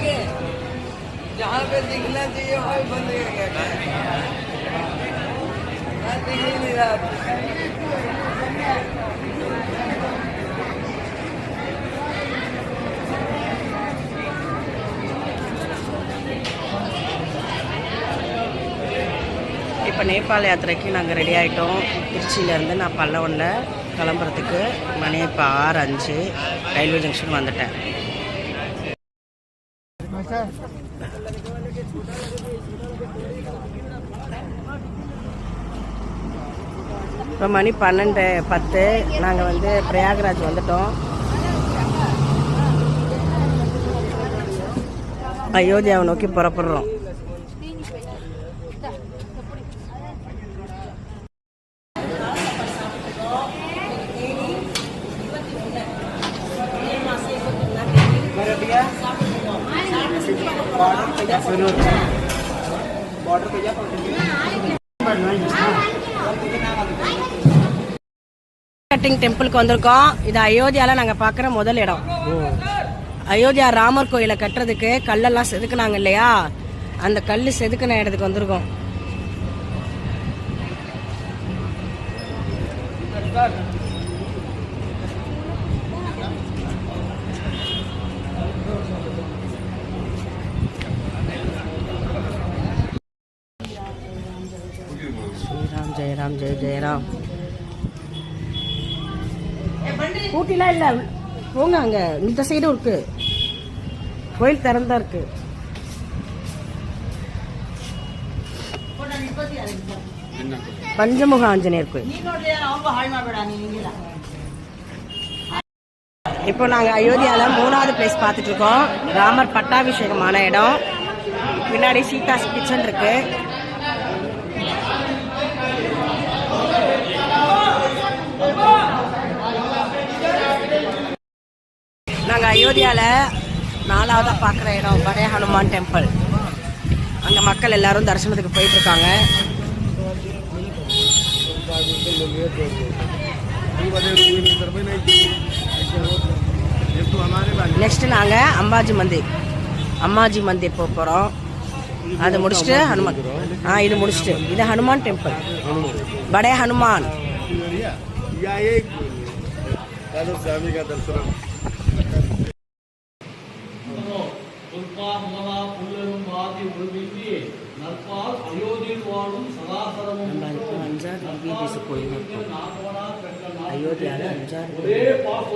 आगे जहाँ पे दिखना चाहिए वही बंद हो गया क्या यहाँ दिख ही नहीं रहा இப்போ நேபாள் யாத்திரைக்கு நாங்கள் ரெடி ஆகிட்டோம் திருச்சியிலேருந்து நான் பல்லவனில் கிளம்புறதுக்கு மணி இப்போ ஆறு அஞ்சு ரயில்வே ஜங்ஷன் வந்துட்டேன் இப்போ மணி பன்னெண்டு பத்து. நாங்கள் வந்து பிரயாகராஜ் வந்துட்டோம். அயோத்தியாவை நோக்கி புறப்படுறோம். கட்டிங் டெம்பிளுக்கு வந்திருக்கோம். இது அயோத்தியால நாங்க பார்க்குற முதல் இடம். அயோத்தியா ராமர் கோயிலை கட்டுறதுக்கு கல்லெல்லாம் செதுக்குனாங்க இல்லையா? அந்த கல் செதுக்குன இடத்துக்கு வந்திருக்கோம். ஸ்ரீராம் ஜெயராம் ஜெய ஜெயராம். ஊட்டிலாம் இல்லை. போங்க அங்கே. இந்த சைடும் இருக்கு. கோயில் திறந்தா இருக்கு. பஞ்சமுக ஆஞ்சநேயர் கோயில். இப்போ நாங்கள் அயோத்தியாவில் மூணாவது பிளேஸ் பார்த்துட்ருக்கோம் ராமர் பட்டாபிஷேகமான இடம். பின்னாடி சீதாஸ் கிச்சன் இருக்குது நாங்கள் அயோத்தியாவில் நாலாவதாக பார்க்குற இடம் படைய ஹனுமான் டெம்பிள் அங்கே மக்கள் எல்லாரும் தரிசனத்துக்கு போயிட்டுருக்காங்க நெக்ஸ்ட்டு நெக்ஸ்ட் நாங்கள் அம்பாஜி மந்திர் அம்மாஜி மந்திர் போக போகிறோம் அது முடிச்சுட்டு ஹனுமான் ஆ இது முடிச்சுட்டு இது ஹனுமான் டெம்பிள் படைய ஹனுமான் உபாசகனாக புல்லரும் பாதி ஒருமின்றி நற்பால் அயோத்தியில் வாழும் சதாசரமும் அஞ்சாறு நாற்பவனா பெற்ற நாற்பது ஒரே பாச